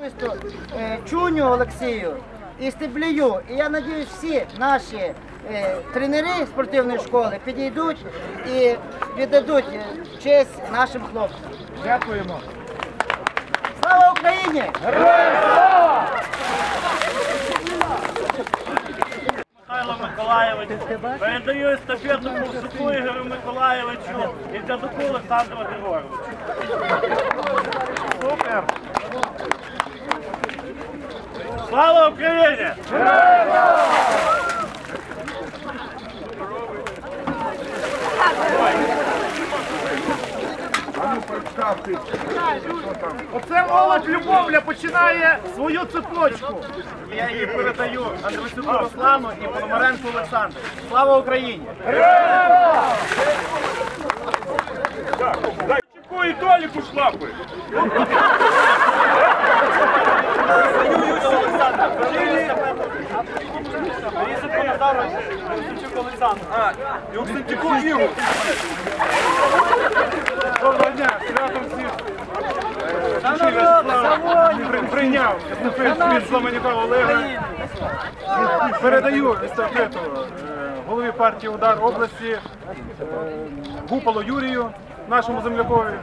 Особисто е, Чуню Олексію і Стеблію. І я надіюсь, всі наші е, тренери спортивної школи підійдуть і віддадуть е, честь нашим хлопцям. Дякуємо. Слава Україні! Михайло Миколаєвич. Передаю естафету Мурсуку Ігорю Миколаєвичу і Дядуку Олександру Григоровичу. Супер. Слава Україні! Оце молодь Любовля починає свою цепночку. Я її передаю Андрусюку Руслану і Пономаренку Олександру. Слава Україні! Чеку і Толіку шляпи. Юксентіку Ігор. Доброго дня, святом всіх. Прийняв від Сломанюка Олега. Передаю естафету е, голові партії Удар області е, Гупало Юрію, нашому землякові,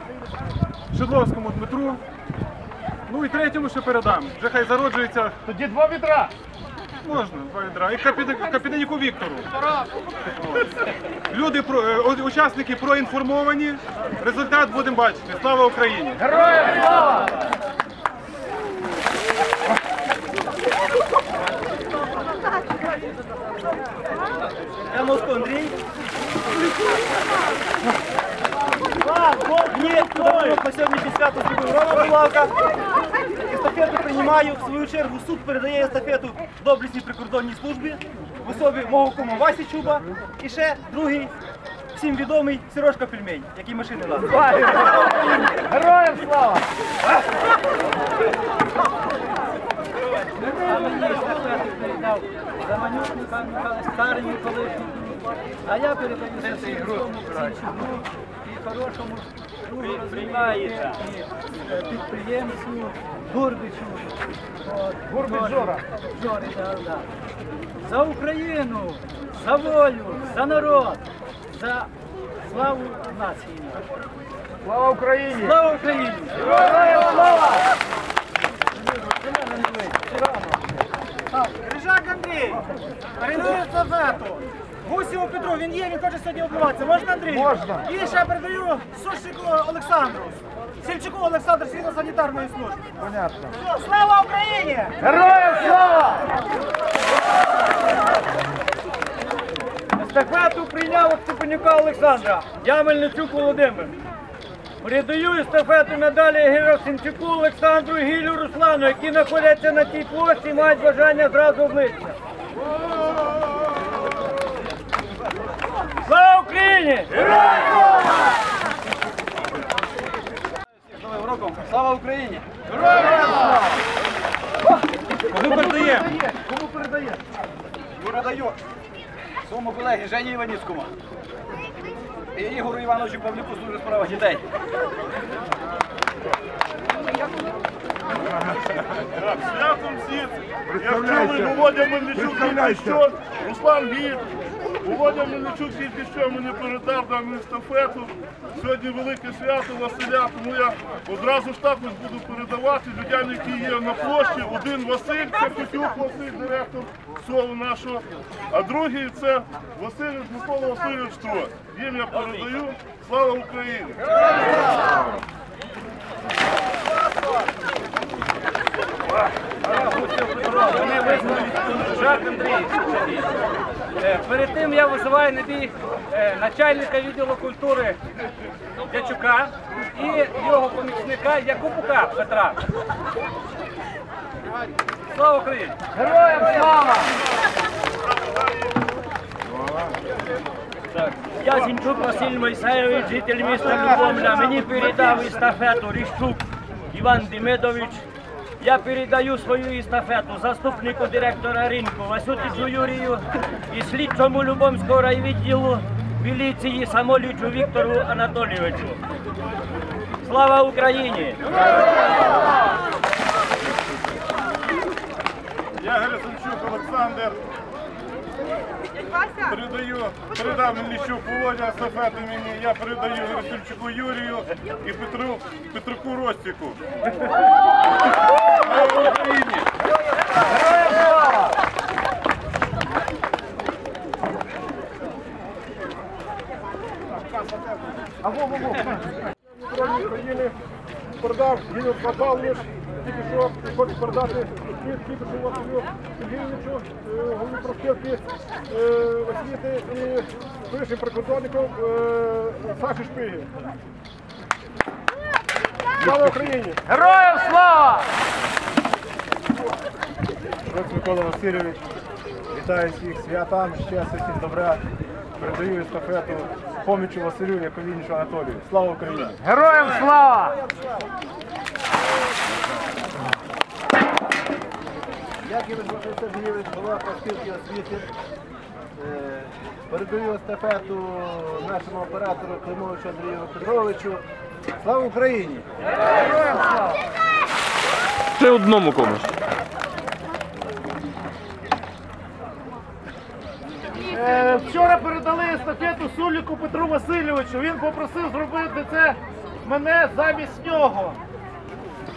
Шедловському Дмитру. Ну і третьому ще передам. Вже хай зароджується. Тоді два відра. Можна, два відра. І капітан- капітаніку Віктору. Люди, про- е, учасники проінформовані. Результат будемо бачити. Слава Україні! Я Моско Андрій. Два, Ні, подарунок на сьогоднішнє свято зробив Рома Булавка. Приймаю. В свою чергу суд передає естафету доблесній прикордонній службі в особі мого кума Васі Чуба. І ще другий, всім відомий Сірошка Пельмень, який машини ладить. Героям слава! А мені естафету передав Романюк старий колишній. А я передаю своєму Сінчуку і хорошому е, підприємцю Гурбичу. От, Жора. Жорі, да, да. За Україну, за волю, за народ, за славу нації. Слава Україні! Слава Україні! Героям слава! Рижак Андрій, передаю естафету. Гусєву Петру, він є, він хоче сьогодні обливатися. Можна, Андрій? Можна. І ще передаю Сушику Олександру. Сільчуку Олександру з санітарної служби. Понятно. Слава Україні! Героям слава! Естафету прийняв Степанюка Олександра. Я Мельничук Володимир. Передаю естафету надалі Герасимчуку Олександру і Гілю Руслану, які знаходяться на тій площі і мають бажання зразу обличчя. Слава Україні! Новим роком! Слава Україні! Кому передає? Кому передає? Передаю своєму колегі Жені Іваніцькому. І Ігору Івановичу Павлюку служить справа дітей. Святом всіх, як чули, Володя Мельничук тільки що, Руслан Гід, Володя Мельничук тільки що мені передав дану естафету. Сьогодні велике свято Василя, тому я одразу ж так ось буду передавати людям, які є на площі. Один Василь, це Котюк Василь, директор СОВу нашого, а другий це Василь Микола Васильович Тро. Їм я передаю. Слава Україні! Жак Андрій. Е, Перед тим я визиваю на бій е, начальника відділу культури Дячука і його помічника Якубука Петра. Слава Україні! Героям слава! Я Зінчук Василь Мойсеєвич, житель міста Любомля. Мені передав естафету Ріщук Іван Демидович. Я передаю свою естафету заступнику директора ринку Васютичу Юрію і слідчому Любомського райвідділу міліції Самолічу Віктору Анатолійовичу. Слава Україні! Я Герасимчук Олександр. Передаю, передав Мельничук Володя естафету мені, я передаю Герасимчуку Юрію і Петру Петруку Ростіку. Слава Україні! України продав Гінов Павлович, тільки що хочу передати від Кіпішу Василю Сергійовичу, голові профспілки освіти і колишнім прикордонником Саші Шпиги. Слава Україні! Героям слава! Рок Микола Васильович, вітаю всіх святам, щастя, всім добра. Передаю естафету помічу Василю Яковінічу Анатолію. Слава Україні! Героям слава! Дякую, Василь Сергійович, голова профспілки освіти. Е, Передаю естафету нашому оператору Климовичу Андрію Петровичу. Слава Україні! Ще одному комусь. Е, Вчора передали естафету Суліку Петру Васильовичу. Він попросив зробити це мене замість нього.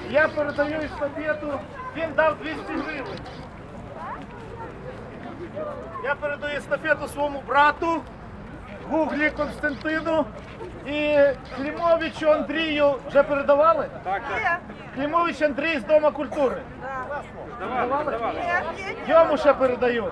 Я передаю естафету, він дав 200 гривень. Я передаю естафету своєму брату, Гуглі Константину і Клімовичу Андрію. Вже передавали? Так, так. Клімович Андрій з Дома культури. Давали? Йому ще передаю.